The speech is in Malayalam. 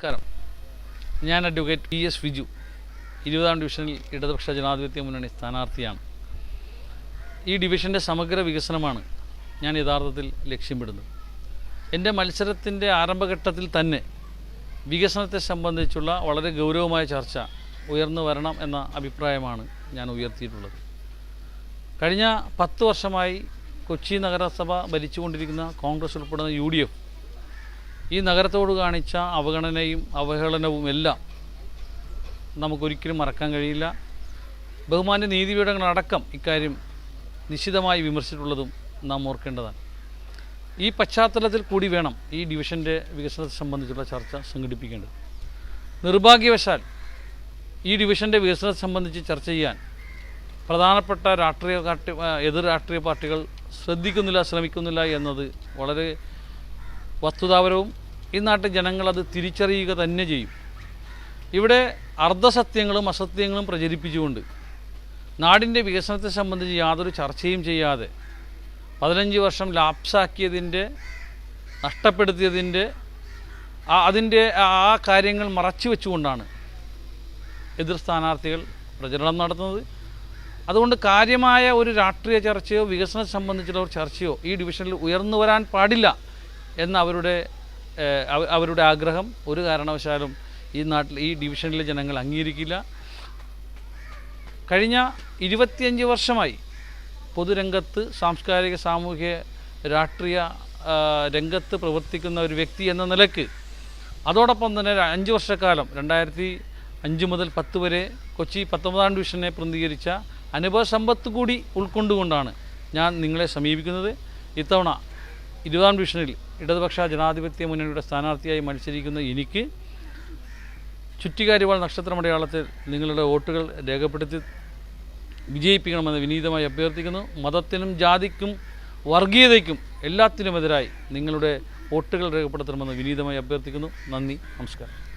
നമസ്കാരം. ഞാൻ അഡ്വക്കേറ്റ് പി എസ് വിജു. ഇരുപതാം ഡിവിഷനിൽ ഇടതുപക്ഷ ജനാധിപത്യ മുന്നണി സ്ഥാനാർത്ഥിയാണ്. ഈ ഡിവിഷന്റെ സമഗ്ര വികസനമാണ് ഞാൻ യഥാർത്ഥത്തിൽ ലക്ഷ്യമിടുന്നത്. എന്റെ മത്സരത്തിന്റെ ആരംഭഘട്ടത്തിൽ തന്നെ വികസനത്തെ സംബന്ധിച്ചുള്ള വളരെ ഗൗരവമായ ചർച്ച ഉയർന്നു വരണം എന്ന അഭിപ്രായമാണ് ഞാൻ ഉയർത്തിയിട്ടുള്ളത്. കഴിഞ്ഞ പത്ത് വർഷമായി കൊച്ചി നഗരസഭ ഭരിച്ചുകൊണ്ടിരിക്കുന്ന കോൺഗ്രസ് ഉൾപ്പെടുന്ന യു ഡി എഫ് ഈ നഗരത്തോട് കാണിച്ച അവഗണനയും അവഹേളനവും എല്ലാം നമുക്കൊരിക്കലും മറക്കാൻ കഴിയില്ല. ബഹുമാന്യ നീതിപീഠങ്ങളടക്കം ഇക്കാര്യം നിശിതമായി വിമർശിച്ചിട്ടുള്ളതും നാം ഓർക്കേണ്ടതാണ്. ഈ പശ്ചാത്തലത്തിൽ കൂടി വേണം ഈ ഡിവിഷന്റെ വികസനത്തെ സംബന്ധിച്ചുള്ള ചർച്ച സംഘടിപ്പിക്കേണ്ടത്. നിർഭാഗ്യവശാൽ ഈ ഡിവിഷന്റെ വികസനത്തെ സംബന്ധിച്ച് ചർച്ച ചെയ്യാൻ പ്രധാനപ്പെട്ട രാഷ്ട്രീയ എതിർ രാഷ്ട്രീയ പാർട്ടികൾ ശ്രദ്ധിക്കുന്നില്ല ശ്രമിക്കുന്നില്ല എന്നത് വളരെ വസ്തുതാപരവും ഈ നാട്ടിൽ ജനങ്ങളത് തിരിച്ചറിയുക തന്നെ ചെയ്യും. ഇവിടെ അർദ്ധസത്യങ്ങളും അസത്യങ്ങളും പ്രചരിപ്പിച്ചുകൊണ്ട് നാടിന്റെ വികസനത്തെ സംബന്ധിച്ച് യാതൊരു ചർച്ചയും ചെയ്യാതെ പതിനഞ്ച് വർഷം ലാപ്സാക്കിയതിന്റെ നഷ്ടപ്പെടുത്തിയതിന്റെ അതിന്റെ ആ ആ കാര്യങ്ങൾ മറച്ചു വെച്ചുകൊണ്ടാണ് എതിർ സ്ഥാനാർത്ഥികൾ പ്രചരണം നടത്തുന്നത്. അതുകൊണ്ട് കാര്യമായ ഒരു രാഷ്ട്രീയ ചർച്ചയോ വികസനം സംബന്ധിച്ചുള്ള ഒരു ചർച്ചയോ ഈ ഡിവിഷനിൽ ഉയർന്നു വരാൻ പാടില്ല. എന്ന അവരുടെ അവരുടെ ആഗ്രഹം ഒരു കാരണവശാലും ഈ നാട്ടിൽ ഈ ഡിവിഷനിലെ ജനങ്ങൾ അംഗീകരിക്കില്ല. കഴിഞ്ഞ ഇരുപത്തിയഞ്ച് വർഷമായി പൊതുരംഗത്ത് സാംസ്കാരിക സാമൂഹിക രാഷ്ട്രീയ രംഗത്ത് പ്രവർത്തിക്കുന്ന ഒരു വ്യക്തി എന്ന നിലയ്ക്ക് അതോടൊപ്പം തന്നെ അഞ്ച് വർഷക്കാലം രണ്ടായിരത്തി അഞ്ച് മുതൽ പത്ത് വരെ കൊച്ചി പത്തൊമ്പതാം ഡിവിഷനെ പ്രതിനിധീകരിച്ച അനുഭവ സമ്പത്ത് കൂടി ഉൾക്കൊണ്ടുകൊണ്ടാണ് ഞാൻ നിങ്ങളെ സമീപിക്കുന്നത്. ഇത്തവണ ഇരുപതാം ഡിവിഷനിൽ ഇടതുപക്ഷ ജനാധിപത്യ മുന്നണിയുടെ സ്ഥാനാർത്ഥിയായി മത്സരിക്കുന്ന എനിക്ക് ചുറ്റികാരിവാൾ നക്ഷത്രമടയാളത്തിൽ നിങ്ങളുടെ വോട്ടുകൾ രേഖപ്പെടുത്തി വിജയിപ്പിക്കണമെന്ന് വിനീതമായി അഭ്യർത്ഥിക്കുന്നു. മതത്തിനും ജാതിക്കും വർഗീയതയ്ക്കും എല്ലാത്തിനുമെതിരായി നിങ്ങളുടെ വോട്ടുകൾ രേഖപ്പെടുത്തണമെന്ന് വിനീതമായി അഭ്യർത്ഥിക്കുന്നു. നന്ദി നമസ്കാരം.